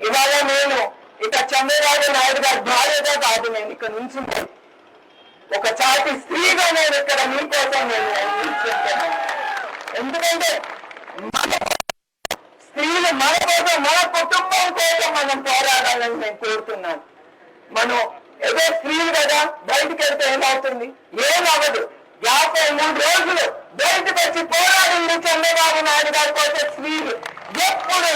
ఇవాళ నేను ఇక చంద్రబాబు నాయుడు గారి భార్యగా కాదు నేను ఇక్కడ నుంచి ఒక చాటి స్త్రీగా నేను ఇక్కడ మీకోసం నేను ఎందుకంటే మన స్త్రీలు మన కోసం మన కుటుంబం కోసం మనం పోరాడాలని నేను కోరుతున్నాను. మనం ఏదో స్త్రీలు కదా బయటికి వెళ్తే ఏమవుతుంది? ఏమవ్వదు. యాభై మూడు రోజులు బయటకు వచ్చి పోరాడింది చంద్రబాబు నాయుడు గారి కోసం స్త్రీలు. ఎప్పుడు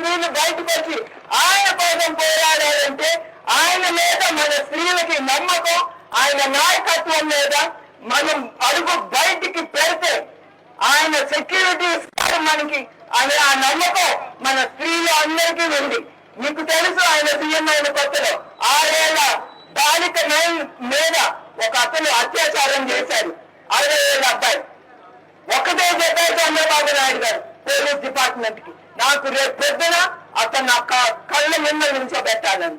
స్త్రీలు బయటకు ఆయన కోసం పోరాడాలంటే ఆయన మీద మన స్త్రీలకి నమ్మకం ఆయన నాయకత్వం మీద మనం అడుగు బయటికి పెడితే ఆయన సెక్యూరిటీ ఇస్తారు మనకి అనే ఆ నమ్మకం మన స్త్రీలు అందరికీ ఉంది. మీకు తెలుసు ఆయన సీఎం అయిన కొత్తలో ఆరేళ్ళ బాలిక మీద ఒక అతను అత్యాచారం చేశారు అరవై ఏళ్ళ అబ్బాయి. ఒకటే చెప్పారు చంద్రబాబు నాయుడు గారు. పోలీస్ డిపార్ట్మెంట్కి నాకు రేపు పెద్దన అతను నా కళ్ళ నిన్న నుంచోబెట్టాలని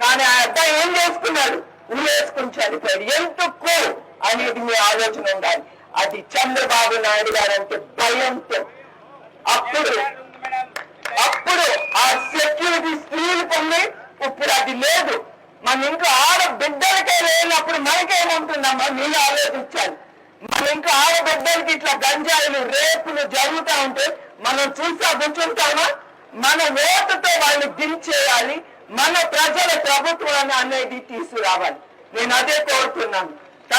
కానీ ఆ అబ్బాయి ఏం చేసుకున్నాడు? ఊరేసుకుని చనిపోయాడు. ఎందుకు అనేది మీ ఆలోచన ఉండాలి. అది చంద్రబాబు నాయుడు గారు అంటే భయంతో అప్పుడు అప్పుడు ఆ సెక్యూరిటీ స్త్రీలు పొంది ఇప్పుడు అది లేదు. మన ఇంట్లో ఆడ బిడ్డలకే లేనప్పుడు మనకేముంటుందమ్మా మీరు ఆలోచించాలి. మన ఇంట్లో ఆడబిడ్డలకి ఇట్లా గంజాయిలు రేపులు జరుగుతూ ఉంటే మనం చూసా కూర్చుంటామా మన ఓటుతో వాళ్ళు దించేయాలి. మన ప్రజల ప్రభుత్వాన్ని అనేది తీసుకురావాలి. నేను అదే కోరుతున్నాను.